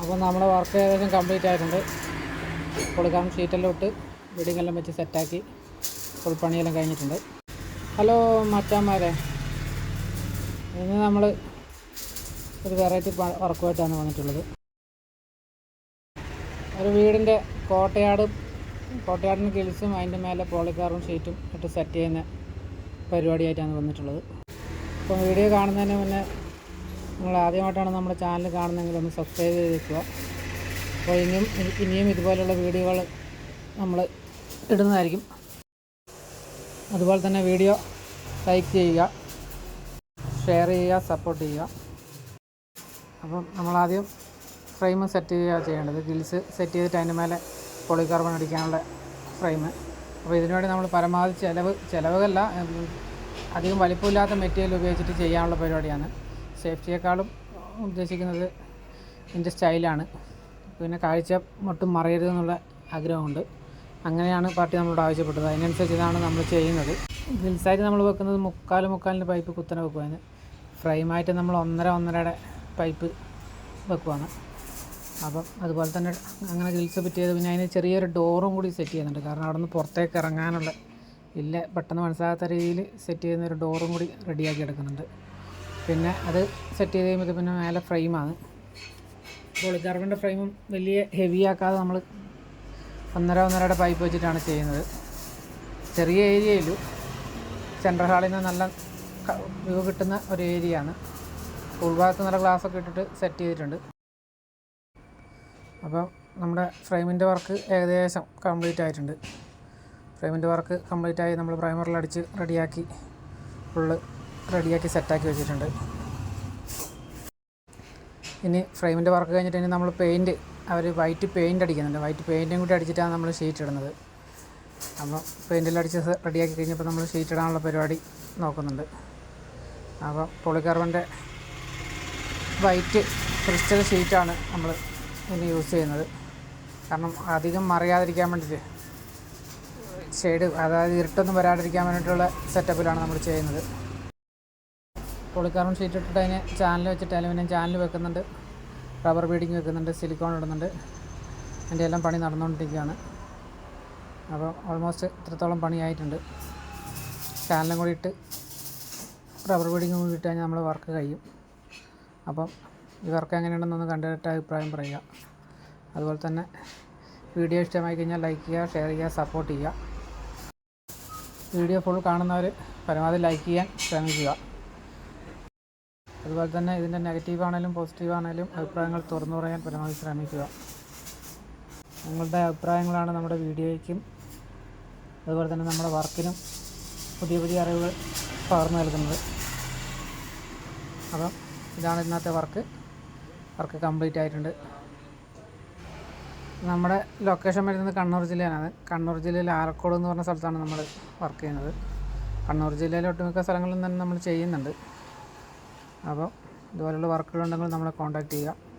അപ്പോൾ നമ്മുടെ വർക്ക് ഏകദേശം കംപ്ലീറ്റ് ആയിട്ടുണ്ട്. കൊടുക്കാൻ ഷീറ്റെല്ലാം ഇട്ട് ബിൽഡിംഗ് എല്ലാം വെച്ച് സെറ്റാക്കി ഫുൾ പണിയെല്ലാം കഴിഞ്ഞിട്ടുണ്ട്. ഹലോ മച്ചാന്മാരെ ഇന്ന് നമ്മൾ ഒരു വെറൈറ്റി വർക്കുമായിട്ടാണ് വന്നിട്ടുള്ളത്. ഒരു വീടിന്റെ കോട്ടയാട് കോട്ടയാടിന് കിൽസും അതിന്റെ മേലെ പോളിക്കാറും ഷീറ്റും ഇട്ട് സെറ്റ് ചെയ്യുന്ന പരിപാടിയായിട്ടാണ് വന്നിട്ടുള്ളത്. അപ്പോൾ വീഡിയോ കാണുന്നതിന് മുന്നേ നിങ്ങൾ ആദ്യമായിട്ടാണ് നമ്മുടെ ചാനൽ കാണുന്നതെങ്കിൽ ഒന്ന് സബ്സ്ക്രൈബ് ചെയ്ത് വെക്കുക അപ്പോൾ ഇനിയും ഇനിയും ഇതുപോലുള്ള വീഡിയോകൾ നമ്മൾ ഇടുന്നതായിരിക്കും. അതുപോലെ തന്നെ വീഡിയോ ലൈക്ക് ചെയ്യുക ഷെയർ ചെയ്യുക സപ്പോർട്ട് ചെയ്യുക. അപ്പം നമ്മളാദ്യം ഫ്രെയിം സെറ്റ് ചെയ്യുക ചെയ്യേണ്ടത്. ഗിൽസ് സെറ്റ് ചെയ്തിട്ട് അതിന്റെ മേലെ പോളികാർബൺ അടിക്കാനുള്ള ഫ്രെയിം. അപ്പോൾ ഇതിനുവേണ്ടി നമ്മൾ പരമാവധി ചിലവ് ചിലവല്ല അധികം വലിപ്പമില്ലാത്ത മെറ്റീരിയൽ ഉപയോഗിച്ചിട്ട് ചെയ്യാനുള്ള പരിപാടിയാണ്. സേഫ്റ്റിയേക്കാളും ഉദ്ദേശിക്കുന്നത് ഇതിന്റെ സ്റ്റൈലാണ്. പിന്നെ കാഴ്ച മൊട്ടും മറയരുതെന്നുള്ള ആഗ്രഹമുണ്ട്. അങ്ങനെയാണ് പാർട്ടി നമ്മളോട് ആവശ്യപ്പെട്ടത്. അതിനനുസരിച്ചിതാണ് നമ്മൾ ചെയ്യുന്നത്. ഹിൽസായിട്ട് നമ്മൾ വെക്കുന്നത് മുക്കാൽ മുക്കാലിന്റെ പൈപ്പ് കുത്തനെ വെക്കുവാണ്. ഫ്രെയിമായിട്ട് നമ്മൾ ഒന്നര ഒന്നരയുടെ പൈപ്പ് വെക്കുവാണ്. അപ്പം അതുപോലെ തന്നെ അങ്ങനെ ഗിൽസ് ഫിറ്റ് ചെയ്ത് പിന്നെ അതിന് ചെറിയൊരു ഡോറും കൂടി സെറ്റ് ചെയ്യുന്നുണ്ട്. കാരണം അവിടെ നിന്ന് പുറത്തേക്ക് ഇറങ്ങാനുള്ള ഇല്ല പെട്ടെന്ന് മനസ്സിലാകാത്ത രീതിയിൽ സെറ്റ് ചെയ്യുന്ന ഒരു ഡോറും കൂടി റെഡിയാക്കി എടുക്കുന്നുണ്ട്. പിന്നെ അത് സെറ്റ് ചെയ്ത് കഴിയുമ്പോൾ പിന്നെ മേലെ ഫ്രെയിമാണ് പോളികാർബണിന്റെ ഫ്രെയിമും വലിയ ഹെവി ആക്കാതെ നമ്മൾ ഒന്നര ഒന്നരയുടെ പൈപ്പ് വെച്ചിട്ടാണ് ചെയ്യുന്നത്. ചെറിയ ഏരിയയിൽ സെൻട്രൽ ഹാളിൽ നിന്ന് നല്ല വ്യൂ കിട്ടുന്ന ഒരു ഏരിയയാണ് ഉൾഭാഗത്ത് നല്ല ഗ്ലാസ് ഒക്കെ ഇട്ടിട്ട് സെറ്റ് ചെയ്തിട്ടുണ്ട്. അപ്പം നമ്മുടെ ഫ്രെയിമിന്റെ വർക്ക് ഏകദേശം കംപ്ലീറ്റ് ആയിട്ടുണ്ട്. ഫ്രെയിമിന്റെ വർക്ക് കംപ്ലീറ്റ് ആയി നമ്മൾ പ്രൈമറിൽ അടിച്ച് റെഡിയാക്കി ഫുള്ള് റെഡിയാക്കി സെറ്റാക്കി വെച്ചിട്ടുണ്ട്. ഇനി ഫ്രെയിമിന്റെ വർക്ക് കഴിഞ്ഞിട്ട് ഇനി നമ്മൾ പെയിന്റ് അവർ വൈറ്റ് പെയിന്റ് അടിക്കുന്നുണ്ട്. വൈറ്റ് പെയിന്റും കൂടി അടിച്ചിട്ടാണ് നമ്മൾ ഷീറ്റ് ഇടുന്നത്. അപ്പോൾ പെയിന്റെല്ലാം അടിച്ച് റെഡിയാക്കി കഴിഞ്ഞപ്പോൾ നമ്മൾ ഷീറ്റ് ഇടാനുള്ള പരിപാടി നോക്കുന്നുണ്ട്. അപ്പോൾ പോളികാർബണിന്റെ വൈറ്റ് ക്രിസ്റ്റൽ ഷീറ്റാണ് നമ്മൾ ഇനി യൂസ് ചെയ്യുന്നത്. കാരണം അധികം മറിയാതിരിക്കാൻ വേണ്ടിയിട്ട് ഷെയ്ഡ് അതായത് ഇരുട്ടൊന്നും വരാതിരിക്കാൻ വേണ്ടിയിട്ടുള്ള സെറ്റപ്പിലാണ് നമ്മൾ ചെയ്യുന്നത്. പോളിക്കാർബൺ ഷീറ്റ് ഇട്ടിട്ട് അതിന് ചാനൽ വെച്ചിട്ട് അലുമിനിയം ചാനൽ വെക്കുന്നുണ്ട്. റബ്ബർ ബീഡിങ് വെക്കുന്നുണ്ട് സിലിക്കോൺ ഇടുന്നുണ്ട്. അതിന്റെ എല്ലാം പണി നടന്നുകൊണ്ടിരിക്കുകയാണ്. അപ്പോൾ ഓൾമോസ്റ്റ് ഇത്രത്തോളം പണിയായിട്ടുണ്ട് ചാനലും കൂടി ഇട്ട് റബ്ബർ ബീഡിങ് കൂടി ഇട്ട് കഴിഞ്ഞാൽ നമ്മൾ വർക്ക് കഴിയും. അപ്പം ഈ വർക്ക് എങ്ങനെയുണ്ടെന്നൊന്ന് കണ്ടിട്ട് അഭിപ്രായം പറയുക. അതുപോലെ തന്നെ വീഡിയോ ഇഷ്ടമായി കഴിഞ്ഞാൽ ലൈക്ക് ചെയ്യുക ഷെയർ ചെയ്യുക സപ്പോർട്ട് ചെയ്യുക. വീഡിയോ ഫുൾ കാണുന്നവർ പരമാവധി ലൈക്ക് ചെയ്യാൻ ശ്രമിക്കുക. അതുപോലെ തന്നെ ഇതിന്റെ നെഗറ്റീവ് ആണെങ്കിലും പോസിറ്റീവ് ആണെങ്കിലും അഭിപ്രായങ്ങൾ തുറന്നു പറയാൻ പരമാവധി ശ്രമിക്കുക. നിങ്ങളുടെ അഭിപ്രായങ്ങളാണ് നമ്മുടെ വീഡിയോയ്ക്കും അതുപോലെ തന്നെ നമ്മുടെ വർക്കിനും പുതിയ പുതിയ അറിവുകൾ പകർന്നു നൽകുന്നത്. അപ്പം ഇതാണ് ഇന്നത്തെ വർക്ക്. വർക്ക് കംപ്ലീറ്റ് ആയിട്ടുണ്ട്. നമ്മുടെ ലൊക്കേഷൻ വരുന്നത് കണ്ണൂർ ജില്ലയിലാണ്. കണ്ണൂർ ജില്ലയിൽ ആലക്കോട് എന്ന് പറഞ്ഞ സ്ഥലത്താണ് നമ്മൾ വർക്ക് ചെയ്യുന്നത്. കണ്ണൂർ ജില്ലയിലെ ഒട്ടുമിക്ക സ്ഥലങ്ങളിലും തന്നെ നമ്മൾ ചെയ്യുന്നുണ്ട്. അപ്പോൾ ഇതുപോലുള്ള വർക്കുകളുണ്ടെങ്കിൽ നമ്മളെ കോൺടാക്റ്റ് ചെയ്യുക.